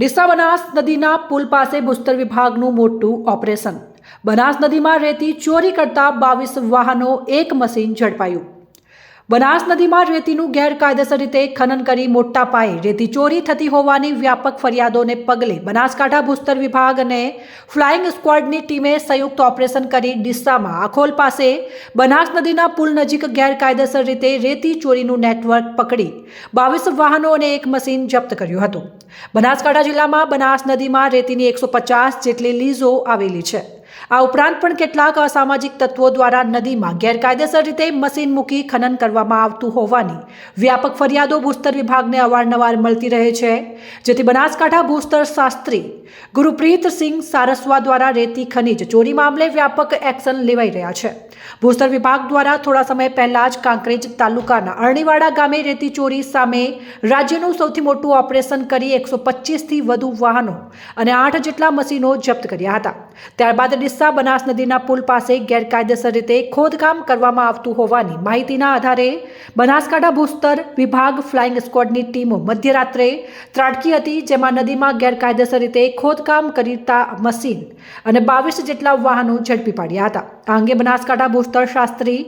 ડીસા બનાસ નદીના પુલ પાસે ભૂસ્તર વિભાગનું મોટું ઓપરેશન. બનાસ નદીમાં રેતી ચોરી કરતા બાવીસ વાહનો એક મશીન ઝડપાયું. બનાસ નદીમાં રેતીનું ગેરકાયદેસર રીતે ખનન કરી મોટા પાયે રેતી ચોરી થતી હોવાની વ્યાપક ફરિયાદોને પગલે બનાસકાંઠા ભૂસ્તર વિભાગ અને ફ્લાઇંગ સ્ક્વોડની ટીમે સંયુક્ત ઓપરેશન કરી ડિસ્સામાં આખોલ પાસે બનાસ નદીના પુલ નજીક ગેરકાયદેસર રીતે રેતી ચોરીનું નેટવર્ક પકડી બાવીસ વાહનો અને એક મશીન જપ્ત કર્યું હતું. બનાસકાંઠા જિલ્લામાં બનાસ નદીમાં રેતીની એકસો પચાસ જેટલી લીઝો આવેલી છે. આ ઉપરાંત પણ કેટલાક અસામાજિક તત્વો દ્વારા નદીમાં ગેરકાયદેસર રીતે મશીન મૂકી ખનન કરવામાં આવતું હોવાની વ્યાપક ફરિયાદો ભૂસ્તર વિભાગને અવારનવાર મળતી રહે છે, જેથી બનાસકાંઠા ભૂસ્તર શાસ્ત્રી ગુરુપ્રીત સારસ્વા દ્વારા રેતી ખનીજ ચોરી મામલે વ્યાપક એક્શન લેવાઈ રહ્યા છે. ભૂસ્તર વિભાગ દ્વારા થોડા સમય પહેલા જ કાંકરેજ તાલુકાના અરણીવાડા ગામે રેતી ચોરી સામે રાજ્યનું સૌથી મોટું ઓપરેશન કરી એકસો પચીસથી વધુ વાહનો અને આઠ જેટલા મશીનો જપ્ત કર્યા હતા. ત્યારબાદ ડિસ્સા બનાસ નદીના પુલ પાસે ગેરકાયદેસર રીતે ખોદકામ કરવામાં આવતું હોવાની માહિતીના આધારે બનાસકાંઠા ભૂસ્તર વિભાગ ફ્લાઇંગ સ્ક્વોડની ટીમો મધ્યરાત્રે ત્રાટકી હતી, જેમાં નદીમાં ગેરકાયદેસર રીતે ખોદકામ કરતા મશીન અને બાવીસ જેટલા વાહનો ઝડપી પાડ્યા હતા. આ અંગે બનાસકાંઠા ભૂસ્તર શાસ્ત્રી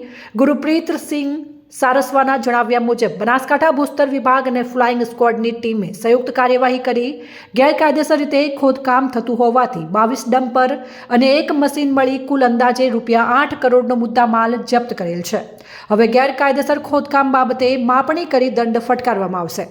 ગુરુપ્રીત સિંહ સારસ્વાના જણાવ્યા મુજબ, બનાસકાંઠા ભૂસ્તર વિભાગ અને ફ્લાઇંગ સ્ક્વોડની ટીમે સંયુક્ત કાર્યવાહી કરી. ગેરકાયદેસર રીતે ખોદકામ થતું હોવાથી બાવીસ ડમ્પર અને એક મશીન મળી કુલ અંદાજે રૂપિયા આઠ કરોડનો મુદ્દામાલ જપ્ત કરેલ છે. હવે ગેરકાયદેસર ખોદકામ બાબતે માપણી કરી દંડ ફટકારવામાં આવશે.